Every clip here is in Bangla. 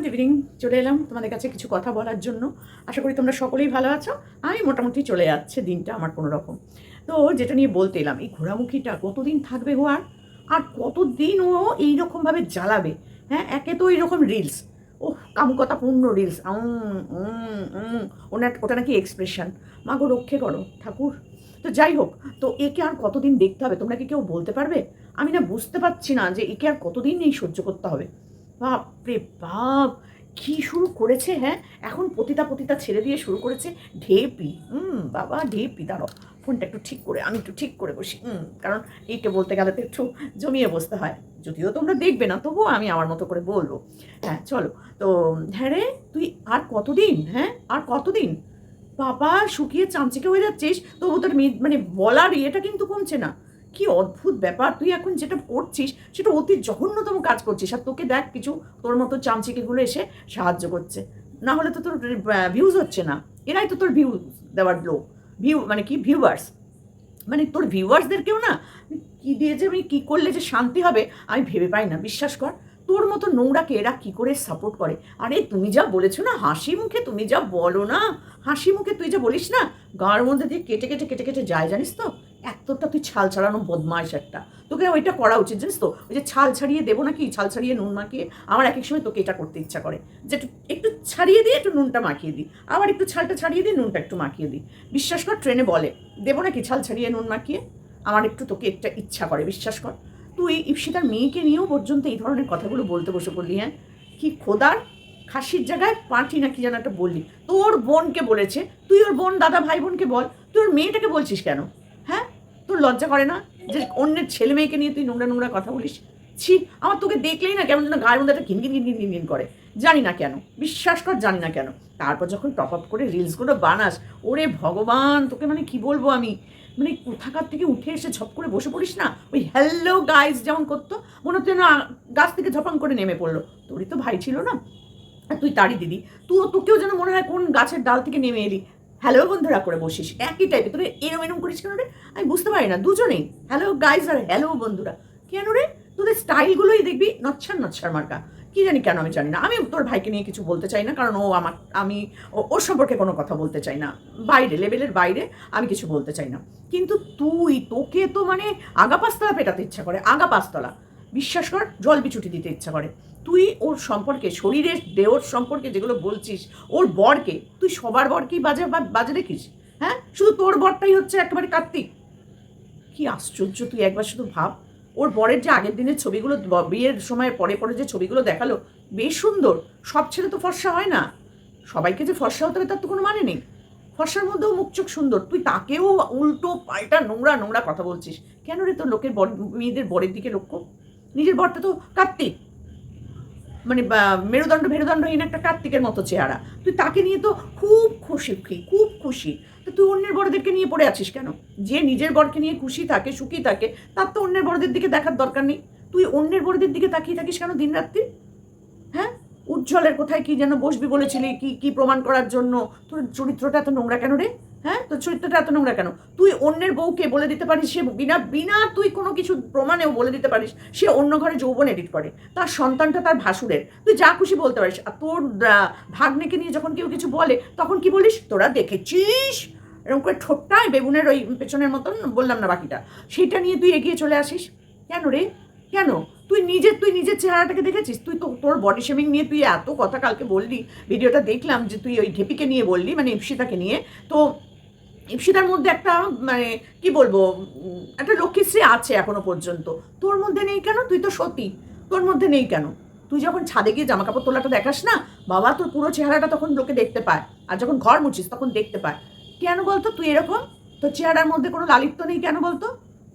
গুড ইভিনিং চলে এলাম তোমাদের কাছে কিছু কথা বলার জন্য। আশা করি তোমরা সকলেই ভালো আছো। আমি মোটামুটি চলে যাচ্ছে, দিনটা আমার কোনো রকম। তো যেটা নিয়ে বলতে এলাম, এই ঘোরামুখিটা কতদিন থাকবে ও আর? আর কতদিন ও এইরকমভাবে জ্বালাবে? হ্যাঁ একে তো এইরকম রিলস ও কামুকতাপূর্ণ রিলস ওনার ওটা নাকি এক্সপ্রেশন মা গো, রক্ষে করো, ঠাকুর। তো যাই হোক, তো একে আর কতদিন দেখতে হবে, তোমরা কি কেউ বলতে পারবে? আমি না বুঝতে পারছি না যে একে আর কতদিন এই সহ্য করতে হবে। বাপ রে বাপ, কি শুরু করেছে হ্যাঁ? এখন পতিতা পতিতা ছেড়ে দিয়ে শুরু করেছে ঢেপি। হুম, বাবা ঢেপি দাঁড়ো ফোনটা একটু ঠিক করে, আমি একটু ঠিক করে বসি। হুম, কারণ এইকে বলতে গেলে তো একটু জমিয়ে বসতে হয়। যদিও তোমরা দেখবে না, তবুও আমি আমার মতো করে বলব। হ্যাঁ চলো, তো হ্যাঁ রে, তুই আর কতদিন হ্যাঁ? আর কতদিন? বাবা, শুকিয়ে চামচিকে হয়ে যাচ্ছিস, তবু তোর মানে বলার ইয়েটা কিন্তু কমছে না। কি অদ্ভুত ব্যাপার। তুই এখন যেটা করছিস, সেটা অতি জঘন্যতম কাজ করছিস। আর তোকে দেখ, কিছু তোর মতো চামচিকেগুলো এসে সাহায্য করছে। না হলে তো তোর ভিউজ হচ্ছে না। এরাই তো তোর ভিউ দেওয়ার লোক। ভিউ মানে কি? ভিউয়ার্স মানে তোর ভিউয়ার্সদেরকেও না, কি দিয়ে যে আমি কী করলে যে শান্তি হবে, আমি ভেবে পাই না। বিশ্বাস কর, তোর মতো নোংরাকে এরা কী করে সাপোর্ট করে? আরে, তুমি যা বলেছ না, হাসি মুখে তুমি যা বলো না, হাসি মুখে তুই যা বলিস না গাঁর মধ্যে দিয়ে কেটে কেটে কেটে কেটে যায়, জানিস তো? এতটা তুই ছাল ছাড়ানো বদমাইশ একটা। তোকে ওইটা করা উচিত, জানিস তো? ওই যে ছাল ছাড়িয়ে দেবো নাকি? ছাল ছাড়িয়ে নুন মাখিয়ে আমার এক এক সময় তোকে এটা করতে ইচ্ছা করে। যে একটু ছাড়িয়ে দিয়ে একটু নুনটা মাখিয়ে দিই আবার একটু ছালটা ছাড়িয়ে দিয়ে নুনটা একটু মাখিয়ে দিই বিশ্বাস কর, ট্রেনে বলে, দেবো নাকি ছাল ছাড়িয়ে নুন মাখিয়ে? আমার একটু তোকে একটা ইচ্ছা করে, বিশ্বাস কর। তুই ইপসিতার মেয়েকে নিয়েও পর্যন্ত এই ধরনের কথাগুলো বলতে বসে পড়লি হ্যাঁ? কি খোদার খাসির জায়গায় পাঁঠি না কি যেন একটা বললি। তোর বোনকে বলেছে, তুই ওর বোন দাদা ভাই বোনকে বল, তুই ওর মেয়েটাকে বলছিস কেন? লজ্জা করে না? যে অন্যের ছেলে মেয়েকে নিয়ে তুই নোংরা নোংরা কথা বলিস? ছি, আমার তোকে দেখলেই না কেমন যেন গায়ের মধ্যে একটা ঘিনঘিন ঘিনঘিন ঘিনঘিন করে। জানি না কেন, বিশ্বাস কর জানি না কেন। তারপর যখন টপ আপ করে রিলসগুলো বানাস, ওরে ভগবান, তোকে মানে কি বলব আমি? মানে কোথাকার থেকে উঠে এসে ঝপ করে বসে পড়িস না? ওই হ্যালো গাইস যেমন করতো, মনে হচ্ছে না গাছ থেকে ঝপাং করে নেমে পড়ল। তোরই তো ভাই ছিল না? তুই তারই দিদি। তুই তোকেও যেন মনে হয় কোন গাছের ডাল থেকে নেমে এলি। হ্যালো বন্ধুরা, করে বসিস। একই টাইপের তোর এরম এরম করিস কেন রে? আমি বুঝতে পারি না, দুজনেই। হ্যালো গাইজ আর হ্যালো বন্ধুরা। কেন রে? তোদের স্টাইলগুলোই দেখবি নচ্ছার নচ্ছার মার্কা। কি জানি কেন, আমি জানি না। আমি তোর ভাইকে নিয়ে কিছু বলতে চাই না, কারণ ও আমার, আমি, ও- ওর সম্পর্কে কোনো কথা বলতে চাই না। বাইরে লেভেলের বাইরে আমি কিছু বলতে চাই না। কিন্তু তুই, তোকে তো মানে আগা পাঁচতলা পেটাতে ইচ্ছা করে আগা পাঁচতলা বিশ্বাস কর, জল বিছুটি দিতে ইচ্ছা করে। তুই ওর সম্পর্কে, শরীরের দেহর সম্পর্কে যেগুলো বলছিস, ওর বরকে, তুই সবার বরকেই বাজে বাজে দেখিস? হ্যাঁ? শুধু তোর বরটাই হচ্ছে একেবারে কার্তিক। কি আশ্চর্য তুই একবার শুধু ভাব। ওর বরের যে আগের দিনের ছবিগুলো বিয়ের সময় পরে পরে যে ছবিগুলো দেখাল, বেশ সুন্দর। সব ছেলে তো ফর্সা হয় না। সবাইকে যে ফর্সা হতে হবে তার তো কোনো মানে নেই। ফর্সার মধ্যেও মুখ চোখ সুন্দর। তুই তাকেও উল্টো পাল্টা নোংরা নোংরা কথা বলছিস। কেন রে তোর লোকের বর, মেয়েদের বরের দিকে লক্ষ্য? নিজের বরটা তো কার্তিক। মানে মেরুদণ্ড মেরুদণ্ডহীন একটা কার্তিকের মতো চেহারা। তুই তাকে নিয়ে তো খুব খুশি খুব খুশি। তো তুই অন্যের বড়দেরকে নিয়ে পড়ে আছিস কেন? যে নিজের বরকে নিয়ে খুশি থাকে, সুখী থাকে, তার তো অন্যের বড়দের দিকে দেখার দরকার নেই। তুই অন্যের বড়দের দিকে তাকিয়ে থাকিস কেন দিন রাত্রি হ্যাঁ? উজ্জ্বলের কোথায় কি যেন বসবি বলেছিলি, কি কি প্রমাণ করার জন্য? তোর চরিত্রটা এত নোংরা কেন রে? হ্যাঁ? তোর চরিত্রটা এত নোংরা কেন? তুই অন্যের বউকে বলে দিতে পারিস, সে বিনা বিনা তুই কোনো কিছু প্রমাণেও বলে দিতে পারিস, সে অন্য ঘরে যৌবন এডিট করে। তার সন্তানটা তার ভাসুরের। তুই যা খুশি বলতে পারিস। আর তোর ভাগ্নেকে নিয়ে যখন কেউ কিছু বলে, তখন কি বলিস? তোরা দেখেছিস? এরকম করে ঠোঁটটায় বেগুনের ওই পেছনের মতন, বললাম না বাকিটা। সেটা নিয়ে তুই এগিয়ে চলে আসিস? কেন রে? কেন? তুই নিজের তুই নিজের চেহারাটাকে দেখেছিস? তুই তো তোর বডি শেমিং নিয়ে তুই এত কথা কালকে বললি। ভিডিওটা দেখলাম যে তুই ওই ঢেপিকে নিয়ে বললি মানে ইপসিতাকে নিয়ে। তো ইপসিতার মধ্যে একটা মানে কি বলব, একটা লক্ষ্মীশ্রী আছে এখনও পর্যন্ত। তোর মধ্যে নেই কেন? তুই তো সতী। তোর মধ্যে নেই কেন? তুই যখন ছাদে গিয়ে জামা কাপড় তোলাটা দেখাস না, বাবা তোর পুরো চেহারাটা তখন লোকে দেখতে পায়। আর যখন ঘর মুছিস, তখন দেখতে পায়। কেন বলতো? তুই এরকম? তোর চেহারার মধ্যে কোনো লালিত্য নেই কেন বলতো?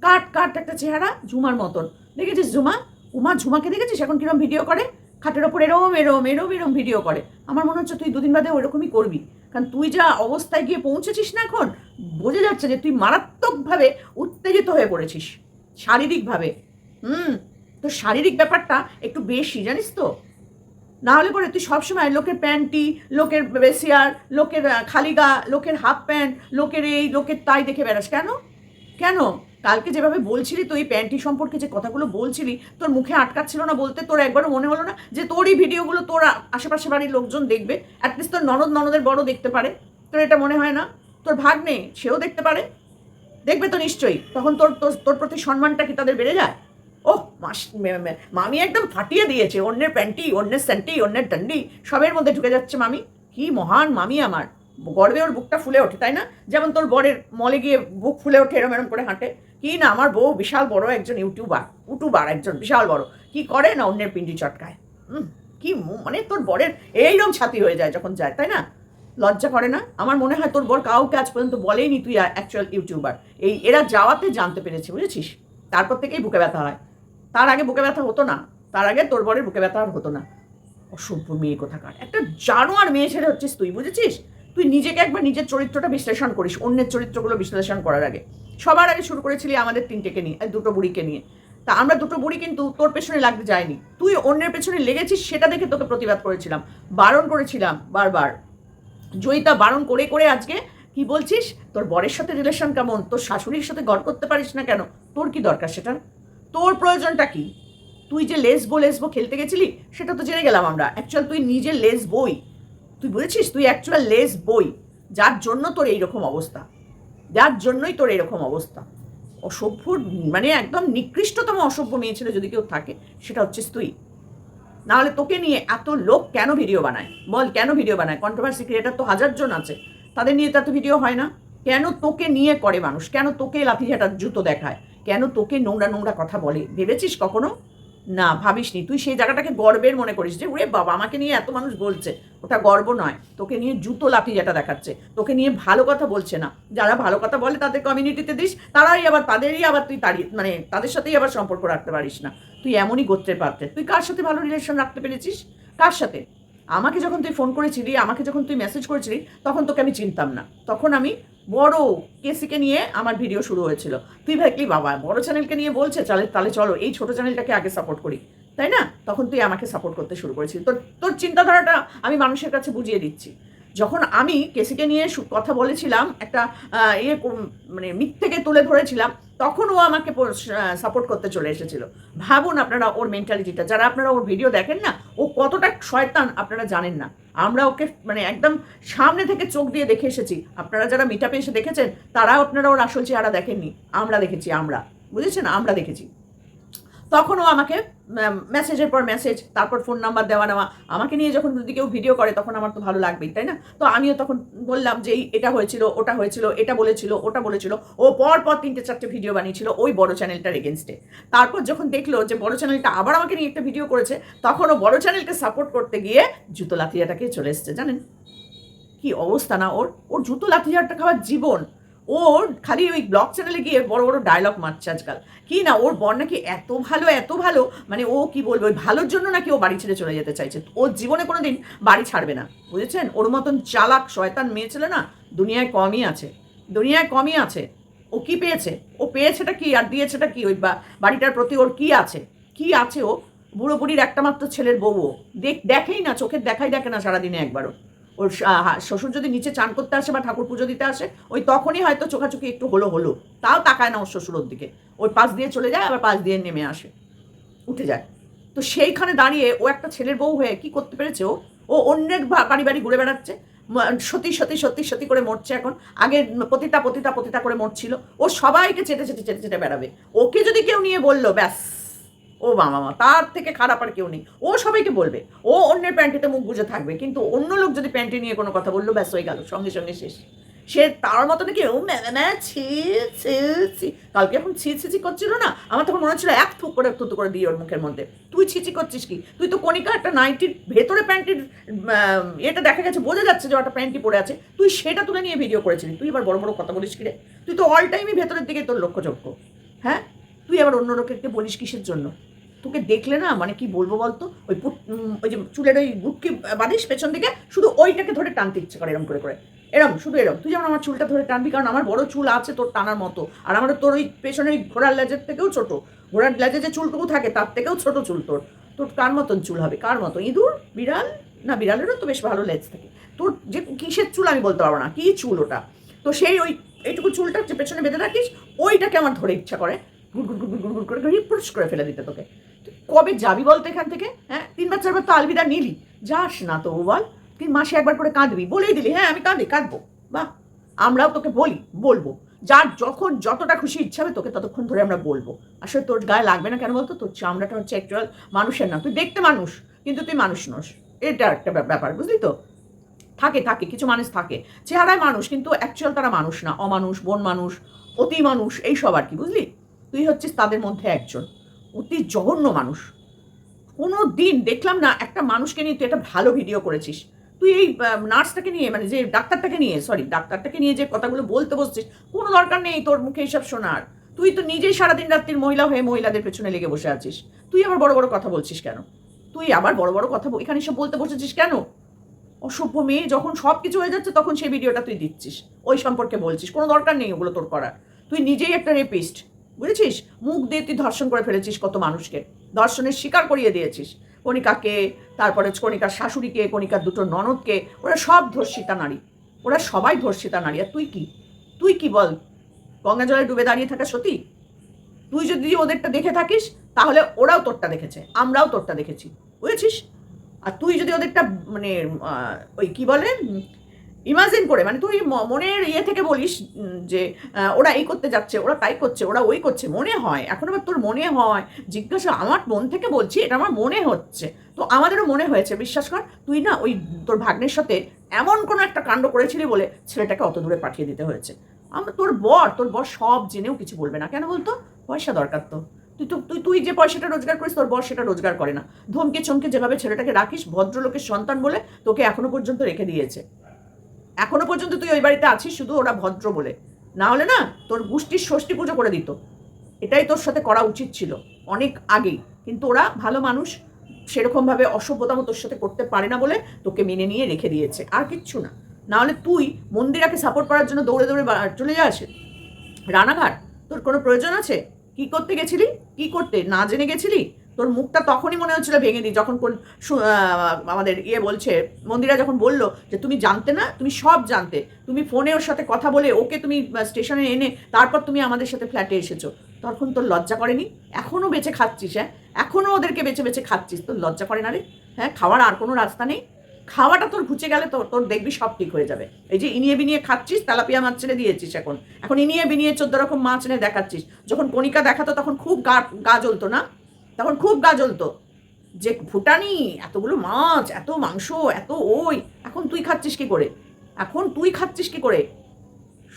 কাট কাট একটা চেহারা ঝুমার মতন। দেখেছিস ঝুমা? উমা ঝুমাকে দেখেছিস? এখন কিরম ভিডিও করে? খাটের ওপর এরম এরম এরম এরম ভিডিও করে। আমার মনে হচ্ছে তুই দুদিন বাদে ওরকমই করবি। কারণ তুই যা অবস্থায় গিয়ে পৌঁছেছিস না এখন বোঝা যাচ্ছে যে তুই মারাত্মকভাবে উত্তেজিত হয়ে পড়েছিস শারীরিকভাবে। হুম তো শারীরিক ব্যাপারটা একটু বেশি জানিস তো? না হলে পরে তুই সবসময় লোকের প্যান্টি লোকের বেসিয়ার লোকের আহ, খালি গা লোকের হাফ প্যান্ট লোকের এই লোকের তাই দেখে বেড়াস। কেন? কেন? কালকে যেভাবে বলছিলি তুই প্যান্টি সম্পর্কে যে কথাগুলো বলছিলি, তোর মুখে আটকাচ্ছিল না বলতে, তোর একবারও মনে হলো না যে তোর এই ভিডিওগুলো তোর আশেপাশে বাড়ির লোকজন দেখবে। অ্যাটলিস্ট তোর ননদ ননদের বড় দেখতে পারে। তোর এটা মনে হয় না? তোর ভাগ নেই? সেও দেখতে পারে? দেখবে তো নিশ্চয়ই। তখন তোর তোর প্রতি সম্মানটা কি তাদের বেড়ে যায়? মে- মামি একদম ফাটিয়ে দিয়েছে। অন্যের প্যান্টি, অন্যের স্যান্টি, অন্যের ডান্ডি, সবের মধ্যে ঢুকে যাচ্ছে মামি। কি মহান মামি আমার। গর্বে ওর বুকটা ফুলে ওঠে, তাই না? যেমন তোর বরের মলে গিয়ে বুক ফুলে ওঠে, এরম এরম করে হাঁটে। কি না, আমার বউ বিশাল বড় একজন ইউটিউবার ইউটিউবার একজন বিশাল বড়। কি করে না অন্যের পিন্ডি চটকায়? কি মানে তোর বরের এইরকম ছাতি হয়ে যায় যখন যায়, তাই না? লজ্জা করে না? আমার মনে হয় তোর বর কাউকে আজ পর্যন্ত বলেইনি তুই অ্যাকচুয়াল ইউটিউবার। এই, এরা যাওয়াতে জানতে পেরেছে, বুঝেছিস? তারপর থেকেই বুকে ব্যথা হয়। তার আগে বুকে ব্যথা হতো না। তার আগে তোর বরের বুকে ব্যথা আর হতো না। অসভ্য মেয়ে কোথাকার। একটা জানোয়ার মেয়ে ছেলে হচ্ছিস তুই, বুঝেছিস? তুই নিজেকে একবার নিজের চরিত্রটা বিশ্লেষণ করিস, অন্যের চরিত্রগুলো বিশ্লেষণ করার আগে। সবার আগে শুরু করেছিলি আমাদের তিনটেকে নিয়ে দুটো বুড়িকে নিয়ে। তা আমরা দুটো বুড়ি কিন্তু তোর পেছনে লাগতে যায়নি তুই অন্যের পেছনে লেগেছিস সেটা দেখে তোকে প্রতিবাদ করেছিলাম। বারণ করেছিলাম বারবার। জয়িতা বারণ করে করে আজকে কি বলছিস? তোর বরের সাথে রিলেশন কেমন? তোর শাশুড়ির সাথে গড় করতে পারিস না কেন? তোর কি দরকার সেটা? তোর প্রয়োজনটা কি? তুই যে লেসবো লেসবো খেলতে গেছিলি, সেটা তো জেনে গেলাম আমরা। অ্যাকচুয়াল তুই নিজে লেস বই তুই বুঝেছিস তুই অ্যাকচুয়াল লেস বই। যার জন্য তোর এইরকম অবস্থা। যার জন্যই তোর এরকম অবস্থা। অসভ্য মানে একদম নিকৃষ্টতম অসভ্য মেয়ে ছেলে যদি কেউ থাকে, সেটা হচ্ছিস তুই। নাহলে তোকে নিয়ে এত লোক কেন ভিডিও বানায়? বল, কেন ভিডিও বানায়? কন্ট্রোভার্সি ক্রিয়েটার তো হাজার জন আছে। তাদের নিয়ে তো ভিডিও হয় না। কেন তোকে নিয়ে করে মানুষ? কেন তোকে লাঠিঝাটার জুতো দেখায়? কেন তোকে নোংরা নোংরা কথা বলে? ভেবেছিস কখনো? না, ভাবিসনি। তুই সেই জায়গাটাকে গর্বের মনে করিস যে ওরে বাবা, আমাকে নিয়ে এত মানুষ বলছে। ওটা গর্ব নয়। তোকে নিয়ে জুতো লাঠি যেটা দেখাচ্ছে, তোকে নিয়ে ভালো কথা বলছে না। যারা ভালো কথা বলে তাদের কমিউনিটিতে দিস, তারাই আবার তাদেরই আবার তুই তাড়িয়ে মানে তাদের সাথেই আবার সম্পর্ক রাখতে পারিস না। তুই এমনই গোত্রের পাত্রে। তুই কার সাথে ভালো রিলেশন রাখতে পেরেছিস? কার সাথে? আমাকে যখন তুই ফোন করেছিলি, আমাকে যখন তুই মেসেজ করেছিলি, তখন তোকে আমি চিনতাম না। তখন আমি বড় কেসিকে নিয়ে আমার ভিডিও শুরু হয়েছিল। তুই ভাবলি বাবা, বড় চ্যানেলকে নিয়ে বলছে? চালে, তাহলে চলো, এই ছোট চ্যানেলটাকে আগে সাপোর্ট করি। তাই না? তখন তুই আমাকে সাপোর্ট করতে শুরু করেছিলি। তোর তোর চিন্তাধারাটা আমি মানুষের কাছে বুঝিয়ে দিচ্ছি। যখন আমি কেসিকে নিয়ে কথা বলেছিলাম, একটা ইয়ে মানে মিথ্যেকে তুলে ধরেছিলাম, তখন ও আমাকে সাপোর্ট করতে চলে এসেছিল। ভাবুন আপনারা ওর মেন্টালিটিটা যারা আপনারা ওর ভিডিও দেখেন না, ও কতটা শয়তান আপনারা জানেন না। আমরা ওকে মানে একদম সামনে থেকে চোখ দিয়ে দেখে এসেছি। আপনারা যারা মিটাপে এসে দেখেছেন তারা আপনারা ওর আসল চেহারা দেখেননি। আমরা দেখেছি, আমরা। বুঝেছেন? আমরা দেখেছি। তখনও আমাকে মেসেজের পর মেসেজ তারপর ফোন নাম্বার দেওয়া নেওয়া, আমাকে নিয়ে যখন যদি কেউ ভিডিও করে, তখন আমার তো ভালো লাগবেই, তাই না? তো আমিও তখন বললাম যে এটা হয়েছিল, ওটা হয়েছিল, এটা বলেছিল, ওটা বলেছিল। ও পর পর তিনটে চারটে ভিডিও বানিয়েছিল ওই বড় চ্যানেলটার এগেনস্টে তারপর যখন দেখল যে, বড় চ্যানেলটা আবার আমাকে নিয়ে একটা ভিডিও করেছে, তখন ও বড় চ্যানেলকে সাপোর্ট করতে গিয়ে জুতো লাথিয়াটাকে চলে এসছে, জানেন? কি অবস্থা না, ওর ওর জুতো লাঠিঝাড়টা খাওয়ার জীবন। ওর খালি ওই ব্লগ চ্যানেলে গিয়ে বড় বড় ডায়লগ মারছে আজকাল। কি না, ওর বর নাকি এত ভালো এত ভালো মানে ও কি বলবে, ওই ভালোর জন্য নাকি ও বাড়ি ছেড়ে চলে যেতে চাইছে। ওর জীবনে কোনো দিন বাড়ি ছাড়বে না, বুঝেছেন? ওর মতন চালাক শয়তান মেয়ে ছিল না, দুনিয়ায় কমই আছে, দুনিয়ায় কমই আছে। ও কি পেয়েছে? ও পেয়েছেটা কি আর দিয়েছেটা কি? ওই বাড়িটার প্রতি ওর কি আছে? কি আছে ও? বুড়ো বুড়ির একটা মাত্র ছেলের বউ ও দেখ, দেখেই না চোখের দেখাই দেখে না সারাদিনে একবারও। ওর শ্বশুর যদি নিচে চান করতে আসে বা ঠাকুর পুজো দিতে আসে, ওই তখনই হয়তো চোখাচোখি একটু হলো হলো। তাও তাকায় না ওর শ্বশুর ওর দিকে। ওর পাশ দিয়ে চলে যায়, আবার পাশ দিয়ে নেমে আসে। উঠে যায়। তো সেইখানে দাঁড়িয়ে ও একটা ছেলের বউ হয়ে কি করতে পেরেছে ও? ও অন্যের বাড়ি বাড়ি ঘুরে বেড়াচ্ছে। সতী সতী সতী সতী করে মরছে এখন। আগে পতিতা পতিতা পতিতা করে মরছিল। ও সবাইকে চেটে চেটে চেটে চেটে বেড়াবে। ওকে যদি কেউ নিয়ে বলল, ব্যাস। ও বাবা মা, তার থেকে খারাপ আর কেউ নেই। ও সবাইকে বলবে, ও অন্যের প্যান্টিতে মুখ বুঝে থাকবে, কিন্তু অন্য লোক যদি প্যান্টি নিয়ে কোনো কথা বলল, ব্যাস হয়ে গেল, সঙ্গে সঙ্গে শেষ। সে তার মতো নাকি, ও ম্যা ম্যা ছি ছি ছি। কালকে এখন ছি ছি করছিল না? আমার তখন মনে হচ্ছিল এক থুক করে থুতু করে দিই ওর মুখের মধ্যে। তুই ছিচি করছিস কি? তুই তো কণিকা, একটা নাইটির ভেতরে প্যান্টির এটা দেখা গেছে, বোঝা যাচ্ছে যে একটা প্যান্টি পরে আছে। তুই সেটা তুলে নিয়ে ভিডিও করেছিলি। তুই এবার বড় বড় কথা বলিস কি রে? তুই তো অল টাইমই ভেতরের দিকে তোর লক্ষ্যযোগ্য। হ্যাঁ? তুই আবার অন্য লোকেরকে বলিস কিসের জন্য? তোকে দেখলে না মানে কি বলব বলতো? ওই ওই যে চুলের ওই গুটকি বাঁধিস পেছন দিকে, শুধু ওইটাকে ধরে টানতে ইচ্ছে করে এরম করে করে। এরম, শুধু এরম। তুই যেমন আমার চুলটা ধরে টানবি, কারণ আমার বড় চুল আছে তোর টানার মতো। আর আমার তোর ওই পেছনে ওই ঘোড়ার লেজের থেকেও ছোট। ঘোড়ার লেজে যে চুলটুকু থাকে, তার থেকেও ছোট চুল তোর। তোর কার মতন চুল হবে? কার মতো ইঁদুর? বিড়াল? না, বিড়ালেরও তো বেশ ভালো লেজ থাকে। তোর যে কিসের চুল আমি বলতে পারব না, কি চুল ওটা? তো সেই ওই, এইটুকু চুলটা যে পেছনে বেঁধে রাখিস, ওইটাকে আমার ধরে ইচ্ছা করে। গুড় গুড় গুড় গুড় করে করে ফেলে দিতে তোকে। কবে যাবি বলতো এখান থেকে? হ্যাঁ? তিনবার চারবার তো আলবিদা নিলি। যাস না তো, বল। তুই মাসে একবার করে কাঁদবি। বলেই দিলি হ্যাঁ আমি কাঁদি, কাঁদবো। বাহ! আমরাও তোকে বলি, বলব। যার যখন যতটা খুশি ইচ্ছা হবে তোকে ততক্ষণ ধরে আমরা বলব। আসলে তোর গায়ে লাগবে না কেন বলতো? তোর চামড়াটা হচ্ছে অ্যাকচুয়াল মানুষের না। তুই দেখতে মানুষ, কিন্তু তুই মানুষ নস। এটা একটা ব্যাপ- ব্যাপার, বুঝলি তো? থাকে থাকে, কিছু মানুষ থাকে। চেহারায় মানুষ, কিন্তু অ্যাকচুয়াল তারা মানুষ না। অমানুষ বন মানুষ অতি মানুষ এই সব আর কি, বুঝলি? তুই হচ্ছিস তাদের মধ্যে একজন। অতি জঘন্য মানুষ। কোনো দিন দেখলাম না একটা মানুষকে নিয়ে তুই একটা ভালো ভিডিও করেছিস। তুই এই নার্সটাকে নিয়ে মানে যে ডাক্তারটাকে নিয়ে সরি ডাক্তারটাকে নিয়ে যে কথাগুলো বলতে বসছিস, কোনো দরকার নেই তোর মুখে এইসব শোনার। তুই তো নিজেই সারাদিন রাত্রির মহিলা হয়ে মহিলাদের পেছনে লেগে বসে আছিস। তুই আবার বড় বড় কথা বলছিস কেন? তুই আবার বড় বড় কথা এখানে সব বলতে বসেছিস কেন? অসভ্য মেয়ে, যখন সব কিছু হয়ে যাচ্ছে, তখন সেই ভিডিওটা তুই দিচ্ছিস। ওই সম্পর্কে বলছিস, কোনো দরকার নেই ওগুলো তোর করার। তুই নিজেই একটা রেপিস্ট বুঝেছিস? মুখ দিয়ে তুই ধর্ষণ করে ফেলেছিস কত মানুষকে। ধর্ষণের শিকার করিয়ে দিয়েছিস। কণিকাকে, তারপরে কণিকার শাশুড়িকে, কণিকার দুটো ননদকে, ওরা সব ধর্ষিতা নারী। ওরা সবাই ধর্ষিতা নারী। আর তুই কি? তুই কি বল? গঙ্গা জলে ডুবে দাঁড়িয়ে থাকা সতী? তুই যদি ওদেরটা দেখে থাকিস, তাহলে ওরাও তোরটা দেখেছে। আমরাও তোরটা দেখেছি। বুঝেছিস? আর তুই যদি ওদেরটা মানে ওই কি বলে? ইমাজিন করে মানে তুই মনের ইয়ে থেকে বলিস যে ওরা এই করতে যাচ্ছে, ওরা তাই করছে, ওরা ওই করছে, মনে হয়, এখন আবার তোর মনে হয়, জিজ্ঞাসা আমার মন থেকে বলছি, এটা আমার মনে হচ্ছে। তো আমাদেরও মনে হয়েছে, বিশ্বাস কর, তুই না ওই তোর ভাগ্নের সাথে এমন কোনো একটা কাণ্ড করেছিলি বলে ছেলেটাকে অত দূরে পাঠিয়ে দিতে হয়েছে। আমার তোর বর তোর বর সব জেনেও কিছু বলবে না, কেন বলতো? পয়সা দরকার তো। তুই তো, তুই তুই যে পয়সাটা রোজগার করিস, তোর বর সেটা রোজগার করে না। ধমকে চমকে যেভাবে ছেলেটাকে রাখিস, ভদ্রলোকের সন্তান বলে তোকে এখনও পর্যন্ত রেখে দিয়েছে। এখনও পর্যন্ত তুই ওই বাড়িতে আছিস, শুধু ওরা ভদ্র বলে। না হলে না, তোর গোষ্ঠীর ষষ্ঠী পুজো করে দিত। এটাই তোর সাথে করা উচিত ছিল, অনেক আগেই। কিন্তু ওরা ভালো মানুষ, সেরকমভাবে অসভ্যতামো তোর সাথে করতে পারে না বলে তোকে মেনে নিয়ে রেখে দিয়েছে, আর কিচ্ছু না। না হলে তুই মন্দিরাকে সাপোর্ট করার জন্য দৌড়ে দৌড়ে চলে যাস। রানাঘাট, তোর কোনো প্রয়োজন আছে? কি করতে গেছিলি? কি করতে? না জেনে গেছিলি? তোর মুখটা তখনই মনে হচ্ছিল ভেঙে দিই, যখন কোন আমাদের ইয়ে বলছে, মন্দিরা যখন বলল যে তুমি জানতে না, তুমি সব জানতে, তুমি ফোনে ওর সাথে কথা বলে ওকে তুমি স্টেশনে এনে তারপর তুমি আমাদের সাথে ফ্ল্যাটে এসেছ। তখন তোর লজ্জা করেনি? এখনও বেঁচে খাচ্ছিস হ্যাঁ? এখনও ওদেরকে বেঁচে বেঁচে খাচ্ছিস, তোর লজ্জা করে না রে? হ্যাঁ খাওয়ার আর কোনো রাস্তা নেই? খাওয়াটা তোর ঘুচে গেলে তোর তোর দেখবি সব ঠিক হয়ে যাবে। এই যে ইনিয়ে বিনিয়ে খাচ্ছিস, তেলাপিয়া মাছ ছেড়ে দিয়েছিস এখন। এখন ইনিয়ে বিনিয়ে চোদ্দ রকম মাছ এনে দেখাচ্ছিস। যখন কণিকা দেখাতো তখন খুব গা গা জ্বলতো না? তখন খুব গা জ্বলতো। যে ভুটানি, এতগুলো মাছ, এত মাংস, এত ওই, এখন তুই খাচ্ছিস কি করে? এখন তুই খাচ্ছিস কি করে?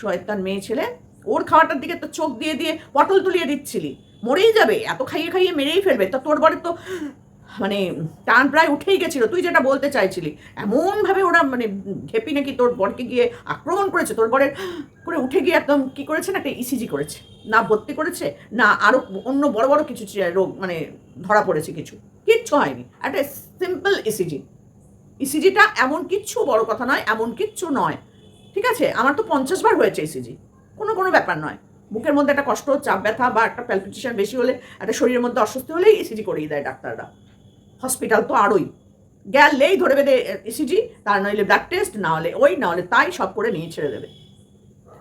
শয়তান মেয়ে ছেলে, ওর খাওয়াটার দিকে তো চোখ দিয়ে দিয়ে পটল তুলিয়ে দিচ্ছিলি। মরেই যাবে, এত খাইয়ে খাইয়ে মেরেই ফেলবে। তা তোর বরের তো মানে টান প্রায় উঠেই গেছিল, তুই যেটা বলতে চাইছিলি। এমনভাবে ওরা মানে ঘেপি নাকি তোর বরকে গিয়ে আক্রমণ করেছে? তোর বরের করে উঠে গিয়ে একদম কী করেছে না, একটা ইসিজি করেছে। না ভর্তি করেছে, না আরও অন্য বড় বড় কিছু রোগ মানে ধরা পড়েছে কিছু। কিচ্ছু হয়নি। একটা সিম্পল ইসিজি ইসিজিটা এমন কিচ্ছু বড় কথা নয়, এমন কিচ্ছু নয়। ঠিক আছে? আমার তো পঞ্চাশ বার হয়েছে ইসিজি কোনো কোনো ব্যাপার নয়। বুকের মধ্যে একটা কষ্ট, চাপ, ব্যথা বা একটা প্যালপিটেশন বেশি হলে, একটা শরীরের মধ্যে অস্বস্তি হলেই ইসিজি করিয়ে দেয় ডাক্তাররা। হসপিটাল তো আরোই। গেলেই ধরে বেঁধে ইসিজি তার নইলে ব্লাড টেস্ট না হলে ওই, না হলে তাই সব করে নিয়ে ছেড়ে দেবে।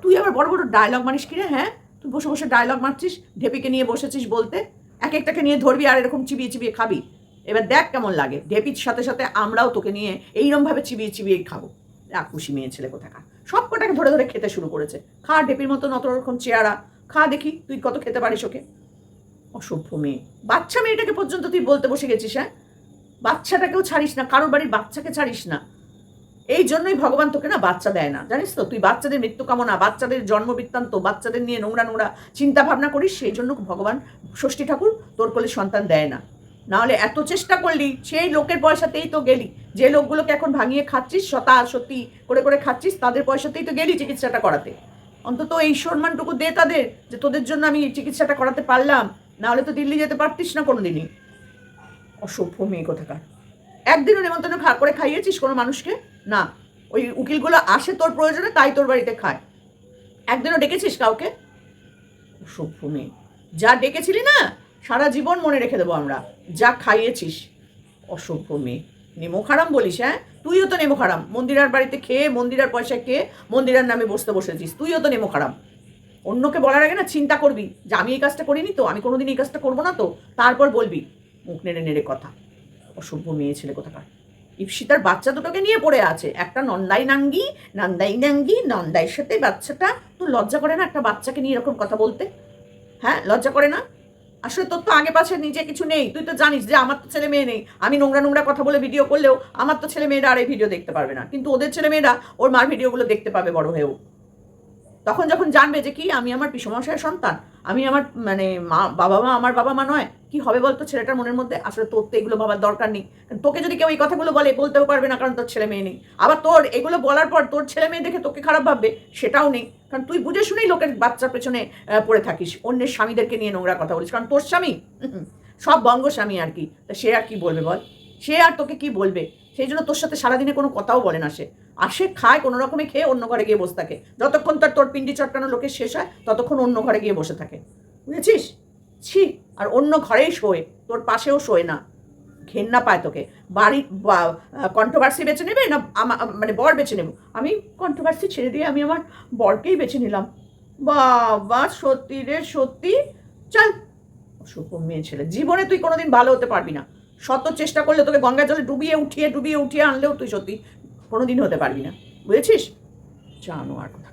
তুই আবার বড় বড় ডায়লগ মারিস কিরে হ্যাঁ? বসে বসে ডায়লগ মারছিস, ঢেপিকে নিয়ে বসেছিস বলতে। এক একটাকে নিয়ে ধরবি আর এরকম চিবিয়ে চিবিয়ে খাবি। এবার দেখ কেমন লাগে। ঢেপির সাথে সাথে আমরাও তোকে নিয়ে এইরমভাবে চিবিয়ে চিবিয়ে খাব। এক খুশি মেয়ে ছেলে কোথাকার। সব কটাকে ধরে ধরে খেতে শুরু করেছে। খা ঢেপির মতন অত রকম চেয়ারা খা দেখি তুই কত খেতে পারিস ওকে? অসভ্য মেয়ে। বাচ্চা মেয়েটাকে পর্যন্ত তুই বলতে বসে গেছিস হ্যাঁ? বাচ্চাটাকেও ছাড়িস না। কারোর বাড়ির বাচ্চাকে ছাড়িস না। এই জন্যই ভগবান তোকে না বাচ্চা দেয় না। জানিস তো, তুই বাচ্চাদের মৃত্যু কামনা, বাচ্চাদের জন্ম বৃত্তান্ত, বাচ্চাদের নিয়ে নোংরা নোংরা চিন্তা ভাবনা করিস, সেই জন্য ভগবান ষষ্ঠী ঠাকুর তোর কোলে সন্তান দেয় না। নাহলে এত চেষ্টা করলি, সেই লোকের পয়সাতেই তো গেলি। যে লোকগুলোকে এখন ভাঙিয়ে খাচ্ছিস শতা সত্যি করে করে খাচ্ছিস, তাদের পয়সাতেই তো গেলি চিকিৎসাটা করাতে। অন্তত এই সম্মানটুকু দে তাদের, যে তোদের জন্য আমি চিকিৎসাটা করাতে পারলাম। নাহলে তো দিল্লি যেতে পারতিস না কোনোদিনই। অসভ্য মেয়ে কোথাকার। একদিনও নেমন্তন্ন করে খাইয়েছিস কোনো মানুষকে? না, ওই উকিলগুলো আসে তোর প্রয়োজনে, তাই তোর বাড়িতে খায়। একদিনও ডেকেছিস কাউকে? অসভ্য মেয়ে। যা ডেকেছিলি না, সারা জীবন মনে রেখে দেবো আমরা। যা খাইয়েছিস, অসভ্য মেয়ে। নেমো খারাম বলিস হ্যাঁ? তুইও তো নেমো খারাম। মন্দিরার বাড়িতে খেয়ে, মন্দিরার পয়সা খেয়ে, মন্দিরার নামে বসতে বসেছিস। তুইও তো নেমো খারাম। অন্যকে বলার আগে না চিন্তা করবি যে আমি এই কাজটা করিনি তো, আমি কোনোদিন এই কাজটা করব না তো। তারপর বলবি, মুখ নেড়ে নেড়ে কথা। অসভ্য মেয়ে ছেলে কোথাকার? ইপসিতার বাচ্চা দুটোকে নিয়ে পড়ে আছে, একটা নন্দাই নাঙ্গি নন্দাই নাঙ্গি নন্দাইয়ের সাথে বাচ্চাটা তোর লজ্জা করে না একটা বাচ্চাকে নিয়ে এরকম কথা বলতে? হ্যাঁ লজ্জা করে না? আসলে তোর তো আগে পাশে নিজে কিছু নেই, তুই তো জানিস যে আমার তো ছেলে মেয়ে নেই। আমি নোংরা নোংরা কথা বলে ভিডিও করলেও আমার তো ছেলে মেয়েরা আর এই ভিডিও দেখতে পারবে না। কিন্তু ওদের ছেলে মেয়েরা ওর মার ভিডিওগুলো দেখতে পাবে বড় হয়েও। তখন যখন জানবে যে কি, আমি আমার পিসমশায়ের সন্তান আমি আমার মানে মা, বাবা মা আমার বাবা মা নয়। কি হবে বলতো ছেলেটার মনের মধ্যে? আসলে তোর তো এগুলো ভাবার দরকার নেই। তোকে যদি কেউ এই কথাগুলো বলে, বলতেও পারবে না কারণ তোর ছেলে মেয়ে নেই। আবার তোর এগুলো বলার পর তোর ছেলে মেয়ে দেখে তোকে খারাপ ভাববে, সেটাও নেই। কারণ তুই বুঝে শুনেই লোকের বাচ্চার পেছনে পড়ে থাকিস। অন্যের স্বামীদেরকে নিয়ে নোংরা কথা বলিস। কারণ তোর স্বামী সব বঙ্গ স্বামী আর কি। তা সে আর কি বলবে বল? সে আর তোকে কি বলবে? সেই জন্য তোর সাথে সারাদিনে কোনো কথাও বলে না সে। আসে খায়, কোনো রকমে খেয়ে অন্য ঘরে গিয়ে বসে থাকে। যতক্ষণ তার তোর পিন্ডি চটকানো লোকের শেষ হয়, ততক্ষণ অন্য ঘরে গিয়ে বসে থাকে। বুঝেছিস? ছি, আর অন্য ঘরেই শোয়, তোর পাশেও শোয় না। ঘেন্না পায় তোকে। বাড়ি কন্ট্রোভার্সি বেছে নেবে না আমা- মানে বর বেছে নেব? আমি কন্ট্রোভার্সি ছেড়ে দিয়ে আমি আমার বরকেই বেছে নিলাম। বাবা, সত্যি রে, সত্যি? চল। অসভ্য মেয়ে ছেলে, জীবনে তুই কোনোদিন ভালো হতে পারবি না। শত চেষ্টা করলে তোকে গঙ্গা জলে ডুবিয়ে উঠিয়ে ডুবিয়ে উঠিয়ে আনলেও তুই সত্যি। কোনোদিন হতে পারবি না বুঝেছিস? জানো আর কথা